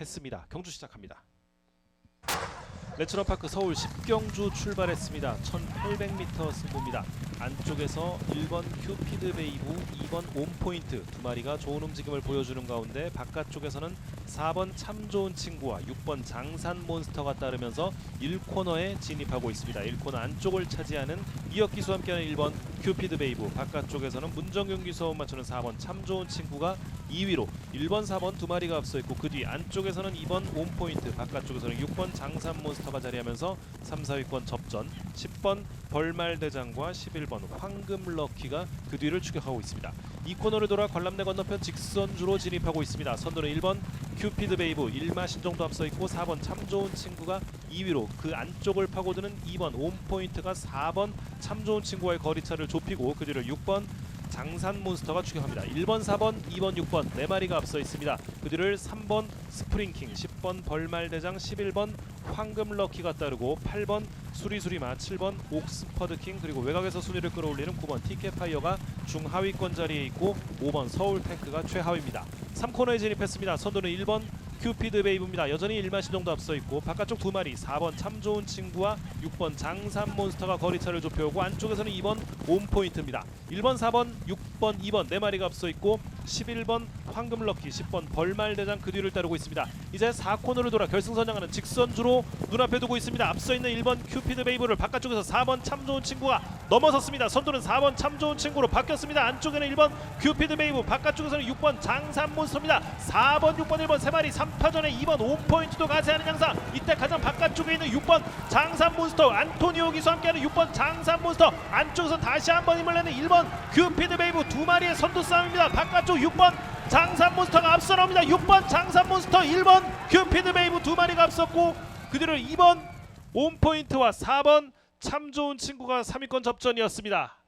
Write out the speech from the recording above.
했습니다. 경주 시작합니다. 레츠러파크 서울 10경주 출발했습니다. 1800m 승부입니다. 안쪽에서 1번 큐피드 베이브, 2번 온포인트 두 마리가 좋은 움직임을 보여주는 가운데 바깥쪽에서는 4번 참 좋은 친구와 6번 장산 몬스터가 따르면서 1코너에 진입하고 있습니다. 1코너 안쪽을 차지하는 이혁 기수와 함께하는 1번 큐피드 베이브 바깥쪽에서는 문정균 기수와 맞추는 4번 참 좋은 친구가 2위로 1번 4번 두 마리가 앞서 있고 그 뒤 안쪽에서는 2번 온포인트 바깥쪽에서는 6번 장산 몬스터가 자리하면서 3, 4위권 접전 10번 벌말대장과 11번 황금 럭키가 그 뒤를 추격하고 있습니다. 이 코너를 돌아 관람내 건너편 직선주로 진입하고 있습니다. 선두는 1번 큐피드 베이브 1마 신 정도 앞서 있고 4번 참 좋은 친구가 2위로 그 안쪽을 파고드는 2번 온포인트가 4번 참 좋은 친구와의 거리차를 좁히고 그 뒤를 6번 장산 몬스터가 추격합니다. 1번, 4번, 2번, 6번 네 마리가 앞서 있습니다. 그 뒤를 3번 스프링킹, 10번 벌말대장, 11번 황금 럭키가 따르고 8번 수리수리마, 7번 옥스퍼드킹 그리고 외곽에서 순위를 끌어올리는 9번 티켓파이어가 중하위권 자리에 있고 5번 서울 탱크가 최하위입니다. 3코너에 진입했습니다. 선두는 1번 큐피드 베이브입니다. 여전히 1마신 정도 앞서 있고 바깥쪽 두 마리 4번 참 좋은 친구와 6번 장산 몬스터가 거리차를 좁혀오고 안쪽에서는 2번 온포인트입니다. 1번 4번 6번 2번 네 마리가 앞서 있고 11번 황금 럭키 10번 벌말대장 그 뒤를 따르고 있습니다. 이제 4코너를 돌아 결승선양하는 직선주로 눈앞에 두고 있습니다. 앞서 있는 1번 큐피드 베이브를 바깥쪽에서 4번 참 좋은 친구가 넘어섰습니다. 선두는 4번 참 좋은 친구로 바뀌었습니다. 안쪽에는 1번 큐피드 베이브 바깥쪽에서는 6번 장산 몬스터입니다. 4번 6번 1번 세 마리 3파전에 2번 5포인트도 가세하는 양상 이때 가장 바깥쪽에 있는 6번 장산 몬스터 안토니오 기수 함께하는 6번 장산 몬스터 안쪽에서 다시 한번 힘을 내는 1번 큐피드 베이브 두 마리의 선두 싸움입니다. 바깥쪽 6번 장산 몬스터가 앞서 나옵니다. 6번 장산 몬스터 1번 큐피드 베이브 두 마리가 앞섰고 그 뒤를 2번 온포인트와 4번 참 좋은 친구가 3위권 접전이었습니다.